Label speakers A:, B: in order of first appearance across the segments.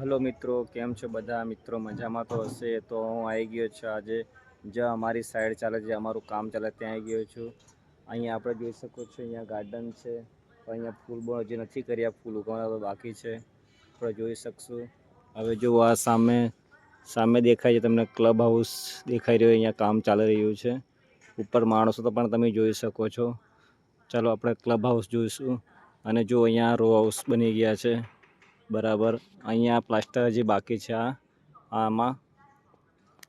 A: Hello મિત્રો, કેમ છો બધા? મિત્રો, મજામાં તો હશે? તો હું આવી ગયો છું આજે. જ્યાં અમારી સાઈડ ચાલે છે, અમારું કામ ચાલે, ત્યાં આવી ગયો છું. અહીંયા આપણે જોઈ શકો છો, અહીંયા ગાર્ડન છે. પણ અહીંયા ફૂલ બહુ હજી નથી કર્યા, ફૂલ ઉગાડવા બાકી છે. આપણે જોઈ શકશું. હવે જો આ સામે સામે દેખાય છે, તમને ક્લબ હાઉસ દેખાઈ રહ્યો, અહીંયા કામ ચાલી રહ્યું છે. ઉપર માણસો તો પણ તમે જોઈ શકો છો. ચાલો આપણે ક્લબ હાઉસ જોઈશું. અને જો અહીંયા રો હાઉસ બની ગયા છે. બરાબર. અહીંયા પ્લાસ્ટર જે બાકી છે, આ, આમાં.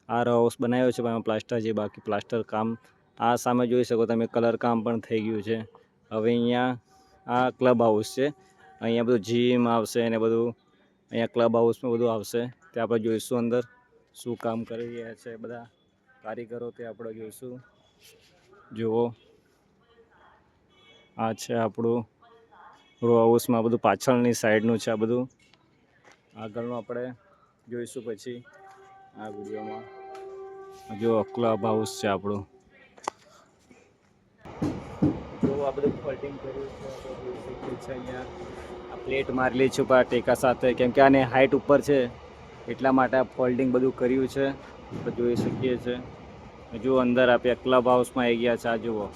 A: આ રો હાઉસ બનાવ્યો છે, પણ એમાં પ્લાસ્ટર જે બાકી પ્લાસ્ટર કામ. આ સામે જોઈ શકો તમે કલર કામ પણ થઈ ગયું છે. હવે અહીંયા આ ક્લબ હાઉસ છે. અહીંયા બધું જીમ આવશે અને બધું. અહીંયા ક્લબ હાઉસમાં બધું આવશે. તે આપણે જોઈશું અંદર શું કામ કરી રહ્યા છે બધા. કારીગરો તે આપણે જોઈશું. જુઓ. આ છે આપણું રો હાઉસમાં બધું પાછળની સાઈડનું છે આ બધું. આગળનું આપણે જોઈશું પછી આ વિડીયોમાં. જો ક્લબ હાઉસ છે આપણું. જો આ બધું કર્યું છે અહીંયા. પ્લેટ મારેલી છે ઉપર ટેકા સાથે. કેમ કે આને હાઈટ ઉપર છે, એટલા માટે ફોલ્ડિંગ બધું કર્યું છે. આપણે જોઈ શકીએ છીએ. જો અંદર આપણે ક્લબ હાઉસમાં આવી ગયા છે, આ જુઓ.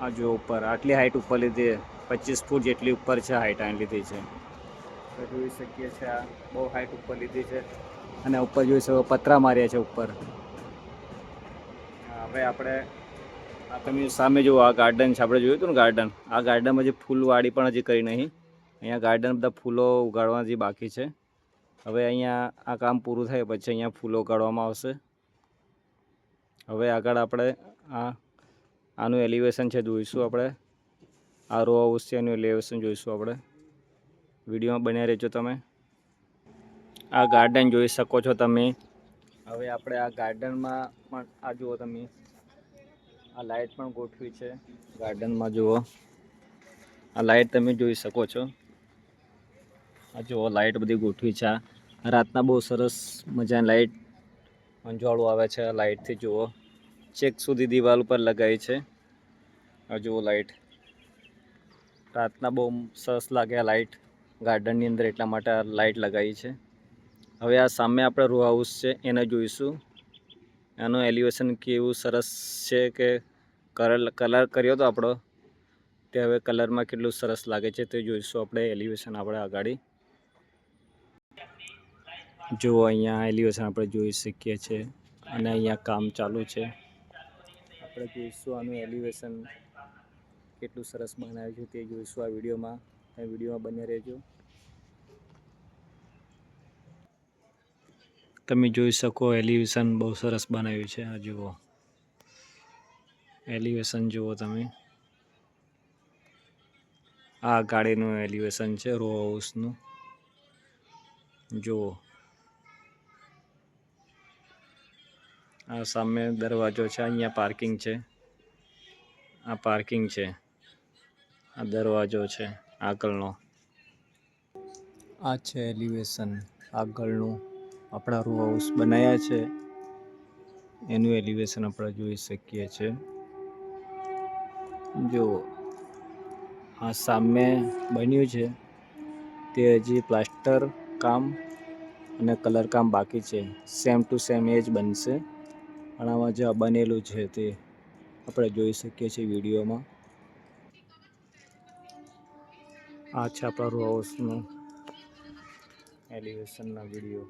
A: આ જો ઉપર, આટલી હાઈટ ઉપર લીધી. પચીસ ફૂટ જેટલી ઉપર છે હાઈટ આ લીધી છે. જોઈ શકીએ છીએ આ બહુ હાઈટ ઉપર લીધી છે. અને ઉપર જોઈ શકો પતરા માર્યા છે ઉપર. હવે આપણે આ તમે સામે જુઓ આ ગાર્ડન છે. આપણે જોયું હતું ને ગાર્ડન આ ગાર્ડનમાં હજી ફૂલવાડી પણ હજી કરી નહીં. અહીંયા ગાર્ડન બધા ફૂલો ઉગાડવા હજી બાકી છે. હવે અહીંયા આ કામ પૂરું થાય પછી અહીંયા ફૂલો ઉગાડવામાં આવશે. હવે આગળ આપણે આ આનું એલિવેશન છે જોઈશું આપણે. આ રો હાઉસ છે એનું એલિવેશન જોઈશું આપણે? વિડીયોમાં બન્યા રહેજો તમે. આ ગાર્ડન જોઈ શકો છો તમે. હવે આપણે આ ગાર્ડનમાં પણ, આ જુઓ તમે. આ લાઇટ પણ ગોઠવી છે. ગાર્ડનમાં જુઓ. આ લાઇટ તમે જોઈ શકો છો. આ જુઓ લાઇટ બધી ગોઠવી છે. આ રાતના બહુ સરસ મજાની લાઇટ અંજવાળું આવે છે આ લાઇટથી જુઓ. ચેક સુધી દિવાલ ઉપર લગાવી છે. આ જુઓ લાઇટ રાતના બહુ સરસ લાગે આ લાઇટ ગાર્ડનની અંદર એટલા માટે આ લાઇટ લગાવી છે. હવે આ સામે આપણે રૂ હાઉસ છે, એને જોઈશું. એનું એલિવેશન કેવું સરસ છે કે કલર કલર કર્યો હતો આપણો, તે હવે કલરમાં કેટલું સરસ લાગે છે તે જોઈશું આપણે એલિવેશન આપણે આગાડી જો અહીંયા એલિવેશન આપણે જોઈ શકીએ છીએ અને અહીંયા કામ ચાલુ છે. આપણે જોઈશું આનું એલિવેશન કેટલું સરસ બનાવ્યું છે તે જોઈશું આ વિડીયોમાં. તમે વિડીયોમાં બને રહેજો. તમે જોઈ શકો એલિવેશન બહુ સરસ બનાવ્યું છે. આ જુઓ. એલિવેશન જુઓ તમે. આ ગાડીનું એલિવેશન છે રો હાઉસનું જુઓ. આ સામે દરવાજો છે, અહીંયા પાર્કિંગ છે. આ પાર્કિંગ છે. આ દરવાજો છે, આગળનો. આ છે એલિવેશન, આગળનું આપણા રૂ હાઉસ બનાવ્યા છે. એનું એલિવેશન આપણે જોઈ શકીએ છીએ. જો આ સામે બન્યું છે, તે હજી પ્લાસ્ટર કામ અને કલર કામ બાકી છે. સેમ ટુ સેમ એ જ બનશે. પણ આમાં જે બનેલું છે તે આપણે જોઈ શકીએ છીએ વિડીયોમાં. આ છે આપણા હાઉસનું એલિવેશનના વીડિયો